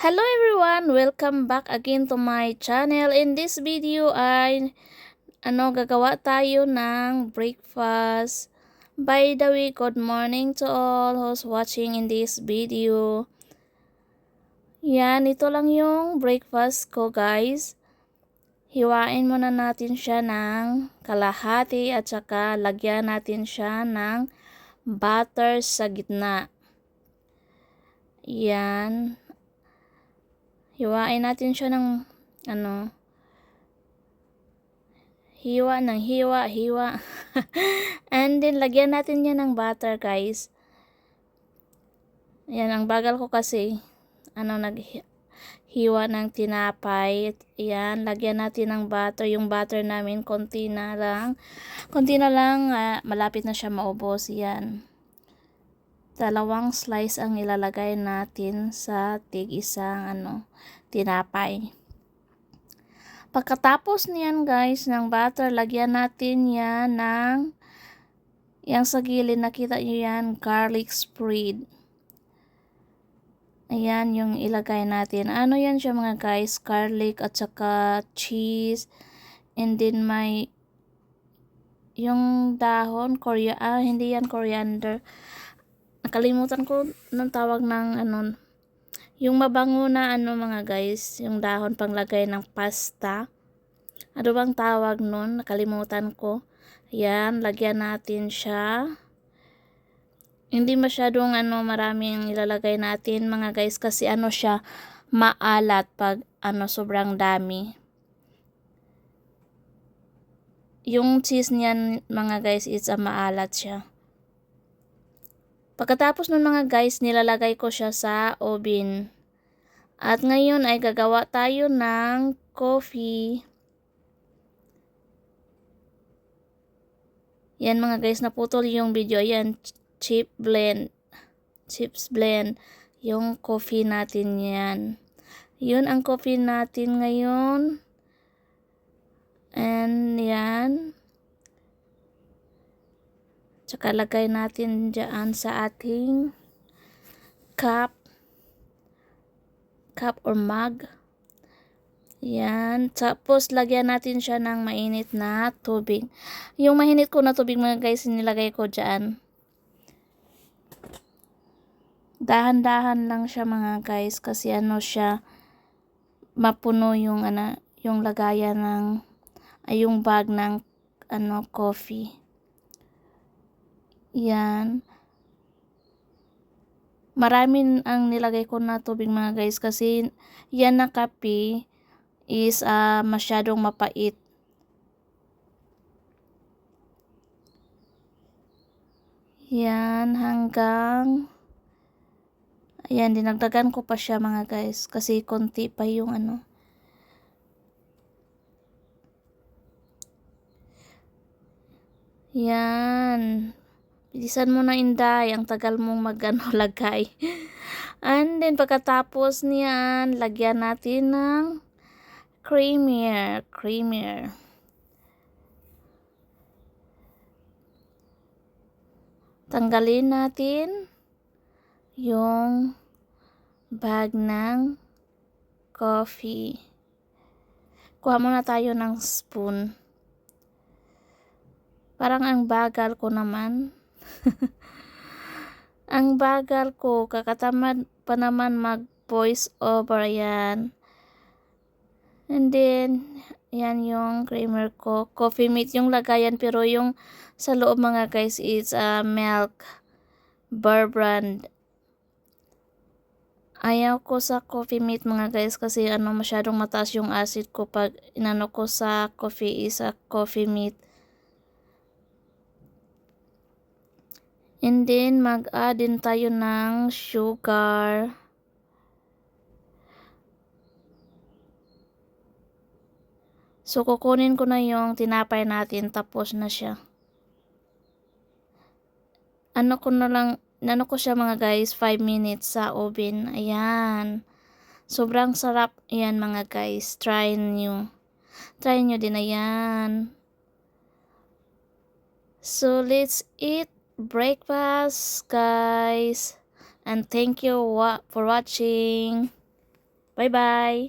Hello everyone! Welcome back again to my channel. In this video ay ano gagawa tayo ng breakfast. By the way, good morning to all who's watching in this video. Yan, ito lang yung breakfast ko guys. Hiwain muna natin siya ng kalahati at saka lagyan natin siya ng butter sa gitna. Yan. Hiwain natin siya ng ano hiwa ng hiwa, hiwa. And then lagyan natin yan ng butter, guys. Yan ang bagal ko kasi ano naghiwa ng tinapay. Yan, lagyan natin ng butter. Yung butter namin konti na lang. Konti na lang, uh, malapit na siya maubos. Yan dalawang slice ang ilalagay natin sa tig isang ano, tinapay. Pagkatapos niyan guys ng butter, lagyan natin yan ng yang sa gilid, nakita nyo yan, garlic spread. Ayan yung ilagay natin. Ano yan siya mga guys? Garlic at saka cheese. And then may yung dahon, korea, ah, hindi yan coriander nakalimutan ko ng tawag ng ano yung mabango na ano mga guys yung dahon panglagay ng pasta. Ano bang tawag nun? Nakalimutan ko. Yan lagyan natin siya. Hindi masyadong ano maraming ilalagay natin mga guys kasi ano siya maalat pag ano sobrang dami. Yung cheese niyan mga guys it's a maalat siya Pagkatapos nun mga guys, nilalagay ko siya sa oven. At ngayon ay gagawa tayo ng coffee. Yan mga guys, naputol yung video. Yan, chip blend. Chips blend. Yung coffee natin yan. Yun ang coffee natin ngayon. And yan. Tsaka lagay natin dyan sa ating cup. Cup or mug. Yan. Tapos, lagyan natin siya ng mainit na tubig. Yung mainit ko na tubig mga guys, nilagay ko dyan. Dahan-dahan lang siya mga guys kasi ano siya mapuno yung ano yung lagayan ng ay yung bag ng ano coffee. Yan. Maraming ang nilagay ko na tubig mga guys kasi yan na kape is uh, masyadong mapait. Yan hanggang Ayan, dinagdagan ko pa siya mga guys kasi konti pa yung ano. Yan. Bilisan mo na inday, ang tagal mong magano lagay. And then pagkatapos niyan, lagyan natin ng creamier, creamier. Tanggalin natin yung bag ng coffee. Kuha muna tayo ng spoon. Parang ang bagal ko naman. Ang bagal ko, kakatamad pa naman mag voice over yan. And then, yan yung creamer ko. Coffee mate yung lagayan pero yung sa loob mga guys is uh, milk bar brand. Ayaw ko sa coffee mate mga guys kasi ano masyadong mataas yung acid ko pag inano ko sa coffee is a coffee mate. And then, mag-add din tayo ng sugar. So, kukunin ko na yung tinapay natin, tapos na siya. Ano ko na lang, ano ko siya mga guys, 5 minutes sa oven. Ayan. Sobrang sarap yan mga guys. Try nyo. Try nyo din, ayan. So, let's eat breakfast guys and thank you for watching Bye-bye!